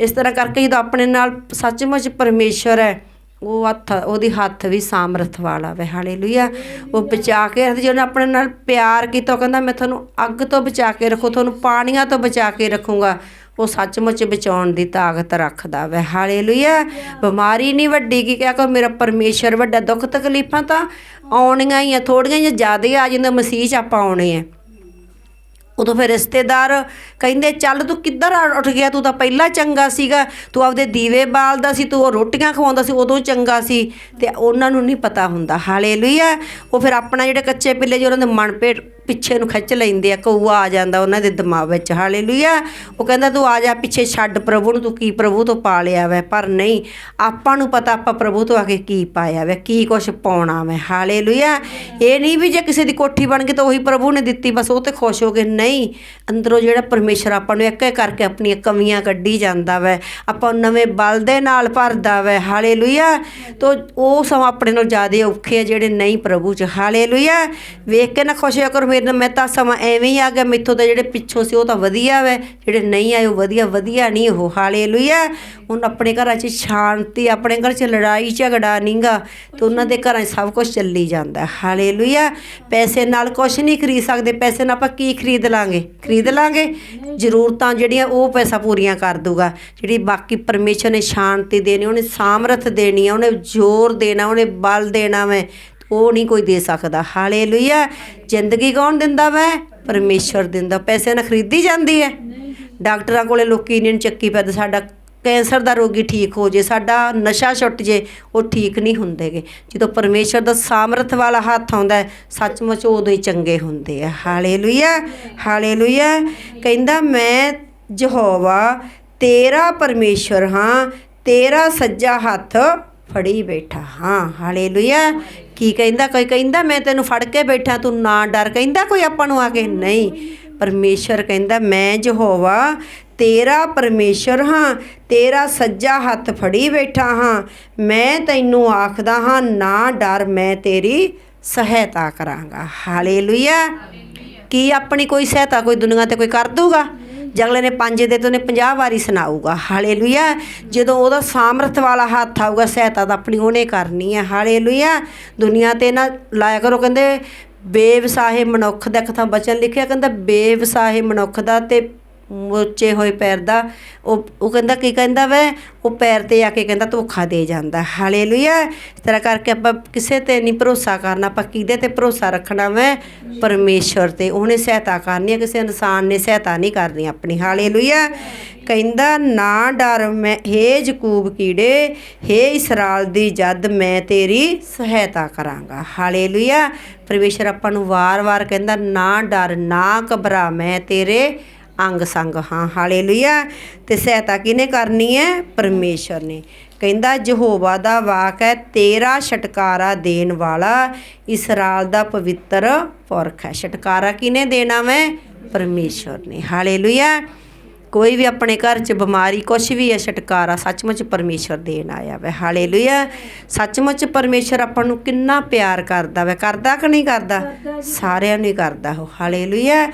ਇਸ ਤਰ੍ਹਾਂ ਕਰਕੇ ਜਦੋਂ ਆਪਣੇ ਨਾਲ ਸੱਚਮੁੱਚ ਪਰਮੇਸ਼ਰ ਹੈ, ਉਹ ਹੱਥ, ਉਹਦੀ ਹੱਥ ਵੀ ਸਾਮਰਥ ਵਾਲਾ ਵੇ, ਹਾਲੇਲੂਇਆ। ਉਹ ਬਚਾ ਕੇ ਰੱਖਦੀ ਜਿਹਨੇ ਆਪਣੇ ਨਾਲ ਪਿਆਰ ਕੀਤਾ, ਉਹ ਕਹਿੰਦਾ, ਮੈਂ ਤੁਹਾਨੂੰ ਅੱਗ ਤੋਂ ਬਚਾ ਕੇ ਰੱਖੂ, ਤੁਹਾਨੂੰ ਪਾਣੀਆਂ ਤੋਂ ਬਚਾ ਕੇ ਰੱਖੂੰਗਾ। ਉਹ ਸੱਚਮੁੱਚ ਬਚਾਉਣ ਦੀ ਤਾਕਤ ਰੱਖਦਾ ਵੇ, ਹਾਲੇਲੂਇਆ। ਬਿਮਾਰੀ ਨਹੀਂ ਵੱਡੀ ਕੀ ਕਿਹਾ ਕੋ ਮੇਰਾ ਪਰਮੇਸ਼ਰ ਵੱਡਾ ਦੁੱਖ ਤਕਲੀਫਾਂ ਤਾਂ ਆਉਣੀਆਂ ਹੀ ਆ ਥੋੜੀਆਂ ਜਿਹਾ ਜ਼ਿਆਦਾ ਆ ਜਿੰਦਾ ਮਸੀਹ ਚ ਆਪਾਂ ਆਉਣੇ ਆ। ਉਦੋਂ ਫਿਰ ਰਿਸ਼ਤੇਦਾਰ ਕਹਿੰਦੇ, ਚੱਲ ਤੂੰ ਕਿੱਧਰ ਉੱਠ ਗਿਆ? ਤੂੰ ਤਾਂ ਪਹਿਲਾਂ ਚੰਗਾ ਸੀਗਾ। ਤੂੰ ਆਪਦੇ ਦੀਵੇ ਬਾਲਦਾ ਸੀ, ਤੂੰ ਉਹ ਰੋਟੀਆਂ ਖਵਾਉਂਦਾ ਸੀ, ਉਦੋਂ ਚੰਗਾ ਸੀ। ਤੇ ਉਹਨਾਂ ਨੂੰ ਨਹੀਂ ਪਤਾ ਹੁੰਦਾ। ਹਾਲੇਲੂਇਆ। ਉਹ ਫਿਰ ਆਪਣਾ ਜਿਹੜੇ ਕੱਚੇ ਪਿੱਲੇ ਜੋ ਉਹਨਾਂ ਦੇ ਮਨ ਭੇਟ ਪਿੱਛੇ ਨੂੰ ਖਿੱਚ ਲੈਂਦੇ ਆ ਕਊਆ ਆ ਜਾਂਦਾ ਉਹਨਾਂ ਦੇ ਦਿਮਾਗ ਵਿੱਚ। ਹਾਲੇਲੂਇਆ। ਉਹ ਕਹਿੰਦਾ, ਤੂੰ ਆ ਜਾ ਪਿੱਛੇ ਛੱਡ ਪ੍ਰਭੂ ਨੂੰ, ਤੂੰ ਕੀ ਪ੍ਰਭੂ ਤੋਂ ਪਾ ਲਿਆ ਵੈ? ਪਰ ਨਹੀਂ, ਆਪਾਂ ਨੂੰ ਪਤਾ ਆਪਾਂ ਪ੍ਰਭੂ ਤੋਂ ਆ ਕੇ ਕੀ ਪਾਇਆ ਵੈ, ਕੀ ਕੁਛ ਪਾਉਣਾ ਵੈ। ਹਾਲੇਲੂਇਆ। ਇਹ ਨਹੀਂ ਵੀ ਜੇ ਕਿਸੇ ਦੀ ਕੋਠੀ ਬਣ ਗਈ ਤਾਂ ਉਹੀ ਪ੍ਰਭੂ ਨੇ ਦਿੱਤੀ, ਬਸ ਉਹ ਤੇ ਖੁਸ਼ ਹੋ ਗਏ ਨਹੀਂ। ਅੰਦਰੋਂ ਜਿਹੜਾ ਪਰਮੇਸ਼ਰ ਆਪਾਂ ਨੂੰ ਇੱਕ ਇੱਕ ਕਰਕੇ ਆਪਣੀਆਂ ਕਮੀਆਂ ਕੱਢੀ ਜਾਂਦਾ ਵੈ, ਆਪਾਂ ਨਵੇਂ ਬਲ ਦੇ ਨਾਲ ਭਰਦਾ ਵੈ। ਹਾਲੇਲੂਇਆ। ਤੋ ਉਹ ਸਮਾਂ ਆਪਣੇ ਨਾਲ ਜ਼ਿਆਦਾ ਔਖੇ ਆ ਜਿਹੜੇ ਨਹੀਂ ਪ੍ਰਭੂ ਚ। ਹਾਲੇਲੂਇਆ। ਵੇਖ ਕੇ ਨਾ ਖੁਸ਼ ਹੋਇਆ ਕਰੋ ਮੇਰੇ ਨਾਲ ਮੈਂ ਤਾਂ ਸਮਾਂ ਐਵੇਂ ਹੀ ਆ ਗਿਆ, ਮੈਥੋਂ ਤਾਂ ਜਿਹੜੇ ਪਿੱਛੋਂ ਸੀ ਉਹ ਤਾਂ ਵਧੀਆ ਵੈ, ਜਿਹੜੇ ਨਹੀਂ ਆਏ ਉਹ ਵਧੀਆ ਵਧੀਆ ਨਹੀਂ, ਉਹ ਹਾਲੇਲੂਇਆ। ਹੁਣ ਆਪਣੇ ਘਰਾਂ 'ਚ ਸ਼ਾਂਤੀ, ਆਪਣੇ ਘਰ 'ਚ ਲੜਾਈ, ਝਗੜਾ ਨਹੀਂਗਾ ਤੇ ਉਹਨਾਂ ਦੇ ਘਰਾਂ 'ਚ ਸਭ ਕੁਝ ਚੱਲੀ ਜਾਂਦਾ, ਹਾਲੇਲੂਇਆ। ਪੈਸੇ ਨਾਲ ਕੁਝ ਨਹੀਂ ਖਰੀਦ ਸਕਦੇ, ਪੈਸੇ ਨਾਲ ਆਪਾਂ ਕੀ ਖਰੀਦ ਲਾਂਗੇ? ਖਰੀਦ ਲਾਂਗੇ? ਜ਼ਰੂਰਤਾਂ ਜਿਹੜੀਆਂ ਉਹ ਪੈਸਾ ਪੂਰੀਆਂ ਕਰ ਦੂਗਾ ਜਿਹੜੀ ਬਾਕੀ ਪਰਮੇਸ਼ਰ ਨੇ ਸ਼ਾਂਤੀ ਦੇਣੀ, ਉਹਨੇ ਸਾਮਰਥ ਦੇਣੀ ਆ, ਉਹਨੇ ਜ਼ੋਰ ਦੇਣਾ, ਉਹਨੇ ਬਲ ਦੇਣਾ ਵੈ ਉਹ ਨਹੀਂ ਕੋਈ ਦੇ ਸਕਦਾ। ਹਾਲੇਲੂਇਆ। ਜ਼ਿੰਦਗੀ ਕੌਣ ਦਿੰਦਾ ਵੈ? ਪਰਮੇਸ਼ਰ ਦਿੰਦਾ। ਪੈਸੇ ਨਾਲ ਖਰੀਦੀ ਜਾਂਦੀ ਹੈ ਡਾਕਟਰਾਂ ਕੋਲੇ ਲੋਕੀ ਨਹੀਂ ਚੱਕੀ ਪੈਦੇ ਸਾਡਾ ਕੈਂਸਰ ਦਾ ਰੋਗੀ ਠੀਕ ਹੋ ਜੇ, ਸਾਡਾ ਨਸ਼ਾ ਛੁੱਟ ਜੇ, ਉਹ ਠੀਕ ਨਹੀਂ ਹੁੰਦੇਗੇ ਜਦੋਂ ਪਰਮੇਸ਼ਰ ਦਾ ਸਾਮਰਥ ਵਾਲਾ ਹੱਥ ਆਉਂਦਾ, ਸੱਚਮੁੱਚ ਉਦੋਂ ਹੀ ਚੰਗੇ ਹੁੰਦੇ ਆ। ਹਾਲੇਲੂਇਆ। ਹਾਲੇਲੂਇਆ। ਕਹਿੰਦਾ, ਮੈਂ ਯਹੋਵਾ, ਤੇਰਾ ਪਰਮੇਸ਼ਰ ਹਾਂ, ਤੇਰਾ ਸੱਜਾ ਹੱਥ ਫੜੀ ਬੈਠਾ ਹਾਂ। ਹਾਲੇਲੂਇਆ। ਕੀ ਕਹਿੰਦਾ, ਕੋਈ ਕਹਿੰਦਾ, ਮੈਂ ਤੈਨੂੰ ਫੜ ਕੇ ਬੈਠਾ, ਤੂੰ ਨਾ ਡਰ। ਕਹਿੰਦਾ ਕੋਈ ਆਪਾਂ ਨੂੰ ਆ ਕੇ, ਨਹੀਂ ਪਰਮੇਸ਼ਰ ਕਹਿੰਦਾ, ਮੈਂ ਯਹੋਵਾ, ਤੇਰਾ ਪਰਮੇਸ਼ਰ ਹਾਂ, ਤੇਰਾ ਸੱਜਾ ਹੱਥ ਫੜੀ ਬੈਠਾ ਹਾਂ, ਮੈਂ ਤੈਨੂੰ ਆਖਦਾ ਹਾਂ, ਨਾ ਡਰ, ਮੈਂ ਤੇਰੀ ਸਹਾਇਤਾ ਕਰਾਂਗਾ। ਹਾਲੇਲੂਇਆ। ਕੀ ਆਪਣੀ ਕੋਈ ਸਹਾਇਤਾ ਕੋਈ ਦੁਨੀਆ ਤੇ ਕੋਈ ਕਰ ਦੂਗਾ ਜੇ ਅਗਲੇ ਨੇ ਪੰਜ ਦੇ ਤੇ ਉਹਨੇ 50 ਵਾਰੀ ਸੁਣਾਊਗਾ। ਹਾਲੇਲੂਇਆ। ਜਦੋਂ ਉਹਦਾ ਸਾਮਰਥ ਵਾਲਾ ਹੱਥ ਆਊਗਾ, ਸਹਾਇਤਾ ਤਾਂ ਆਪਣੀ ਉਹਨੇ ਕਰਨੀ ਹੈ ਹਾਲੇਲੂਇਆ। ਦੁਨੀਆ ਤੇ ਨਾ ਲਾਇਆ ਕਰੋ, ਕਹਿੰਦੇ, ਬੇਵਸਾਹੇ ਮਨੁੱਖ ਦਾ ਕਥਾ ਬਚਨ ਲਿਖਿਆ, ਕਹਿੰਦਾ, ਬੇਵਸਾਹੇ ਮਨੁੱਖ ਦਾ ਤੇ ਮੋਚੇ ਹੋਏ ਪੈਰ ਦਾ, ਉਹ ਉਹ ਕਹਿੰਦਾ ਕੀ ਕਹਿੰਦਾ ਵੈ? ਉਹ ਪੈਰ ਤੇ ਆ ਕੇ ਕਹਿੰਦਾ ਧੋਖਾ ਦੇ ਜਾਂਦਾ। ਹਾਲੇਲੂਇਆ! ਇਸ ਤਰ੍ਹਾਂ ਕਰਕੇ ਆਪਾਂ ਕਿਸੇ ਤੇ ਨਹੀਂ ਭਰੋਸਾ ਕਰਨਾ, ਆਪਾਂ ਕਿਹਦੇ ਤੇ ਭਰੋਸਾ ਰੱਖਣਾ ਵੈ? ਪਰਮੇਸ਼ਰ ਤੇ। ਉਹਨੇ ਸਹਾਇਤਾ ਕਰਨੀ ਹੈ ਕਿਸੇ ਇਨਸਾਨ ਨੇ ਸਹਾਇਤਾ ਨਹੀਂ ਕਰਨੀ ਆਪਣੀ। ਹਾਲੇਲੂਇਆ! ਕਹਿੰਦਾ, ਨਾ ਡਰ, ਮੈਂ, ਹੇ ਯਕੂਬ ਕੀੜੇ, ਹੇ ਇਸਰਾਇਲ ਦੀ ਜਦ ਮੈਂ ਤੇਰੀ ਸਹਾਇਤਾ ਕਰਾਂਗਾ। ਹਾਲੇਲੂਇਆ! ਪਰਮੇਸ਼ਰ ਆਪਾਂ ਨੂੰ ਵਾਰ-ਵਾਰ ਕਹਿੰਦਾ, ਨਾ ਡਰ, ਨਾ ਘਬਰਾ, ਮੈਂ ਤੇਰੇ ਅੰਗ ਸੰਗ ਹਾਂ ਹਾਲੇਲੂਇਆ। ਤੇ ਸਹਾਇਤਾ ਕਿਹਨੇ ਕਰਨੀ ਹੈ? ਪਰਮੇਸ਼ਰ ਨੇ। ਕਹਿੰਦਾ ਯਹੋਵਾ ਦਾ ਵਾਕ ਹੈ ਤੇਰਾ ਛਟਕਾਰਾ ਦੇਣ ਵਾਲਾ ਇਸਰਾਇਲ ਦਾ ਪਵਿੱਤਰ ਪੁਰਖ ਹੈ। ਛਟਕਾਰਾ ਕਿਹਨੇ ਦੇਣਾ ਮੈਂ ਪਰਮੇਸ਼ਰ ਨੇ। ਹਾਲੇਲੂਇਆ। ਕੋਈ ਵੀ ਆਪਣੇ ਘਰ 'ਚ ਬਿਮਾਰੀ ਕੁਛ ਵੀ ਹੈ ਛਟਕਾਰਾ ਸੱਚਮੁੱਚ ਪਰਮੇਸ਼ਰ ਦੇਣ ਆਇਆ ਵੈ। ਹਾਲੇਲੂਇਆ। ਸੱਚਮੁੱਚ ਪਰਮੇਸ਼ਰ ਆਪਾਂ ਨੂੰ ਕਿੰਨਾ ਪਿਆਰ ਕਰਦਾ ਵੈ। ਕਰਦਾ ਕਿ ਨਹੀਂ ਕਰਦਾ? ਸਾਰਿਆਂ ਨੂੰ ਹੀ ਕਰਦਾ ਉਹ। ਹਾਲੇਲੂਇਆ।